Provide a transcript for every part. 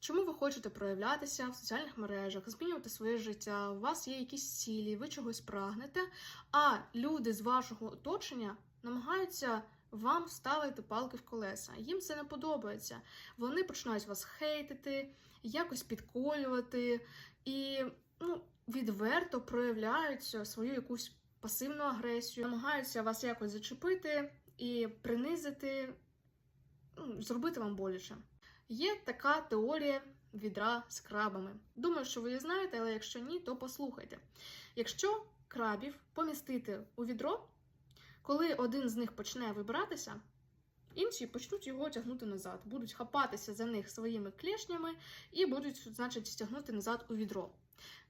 Чому ви хочете проявлятися в соціальних мережах, змінювати своє життя? У вас є якісь цілі, ви чогось прагнете, а люди з вашого оточення намагаються вам ставити палки в колеса. Їм це не подобається. Вони починають вас хейтити, якось підколювати і ну, відверто проявляють свою якусь пасивну агресію, намагаються вас якось зачепити і принизити, ну, зробити вам боляче. Є така теорія відра з крабами. Думаю, що ви її знаєте, але якщо ні, то послухайте. Якщо крабів помістити у відро, коли один з них почне вибиратися, інші почнуть його тягнути назад, будуть хапатися за них своїми клешнями і будуть, значить, тягнути назад у відро.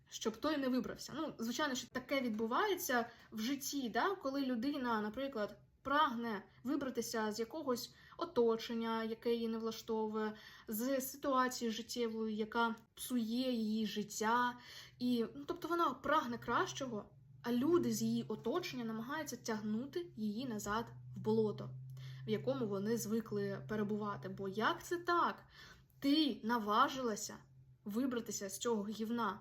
Щоб той не вибрався. Ну, звичайно, що таке відбувається в житті, да? коли людина, наприклад, прагне вибратися з якогось оточення, яке її не влаштовує, з ситуації життєвої, яка псує її життя. І, ну, тобто вона прагне кращого, а люди з її оточення намагаються тягнути її назад в болото, в якому вони звикли перебувати. Бо як це так? Ти наважилася вибратися з цього гівна.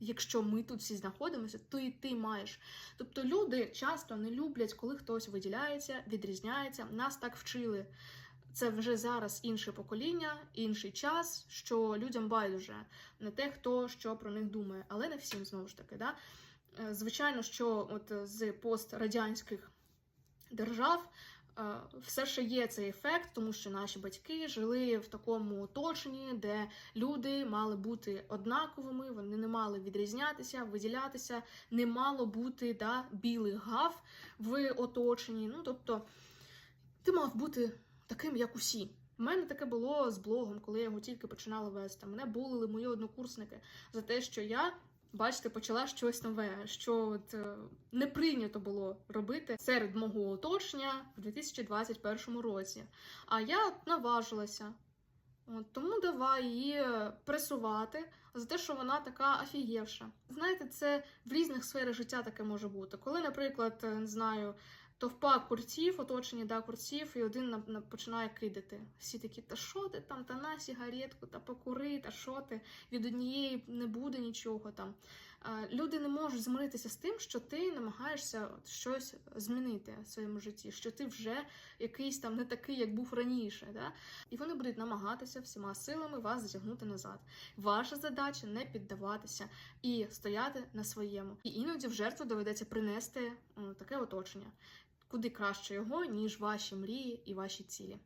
Якщо ми тут всі знаходимося, то і ти маєш. Тобто люди часто не люблять, коли хтось виділяється, відрізняється. Нас так вчили. Це вже зараз інше покоління, інший час, що людям байдуже не те, хто що про них думає, але не всім знову ж таки. Да? Е, Звичайно, що от з пострадянських держав е, все ще є цей ефект, тому що наші батьки жили в такому оточенні, де люди мали бути однаковими, вони не мали відрізнятися, виділятися, не мало бути да, білих гав в оточенні. Ну тобто ти мав бути таким, як усі. У мене таке було з блогом, коли я його тільки починала вести. Мене булили мої однокурсники за те, що я, бачите, почала щось нове, що от, е, не прийнято було робити серед мого оточення в 2021 році. А я наважилася. От, тому давай її пресувати за те, що вона така офігівша. Знаєте, це в різних сферах життя таке може бути. Коли, наприклад, не знаю, товпа курців, оточені да, курців, і один на, на, починає кидати. Всі такі, та що ти там, та на сігаретку, та покури, та що ти, від однієї не буде нічого там. Люди не можуть змиритися з тим, що ти намагаєшся щось змінити в своєму житті, що ти вже якийсь там не такий, як був раніше. Да? І вони будуть намагатися всіма силами вас затягнути назад. Ваша задача не піддаватися і стояти на своєму. І іноді в жертву доведеться принести таке оточення, куди краще його, ніж ваші мрії і ваші цілі.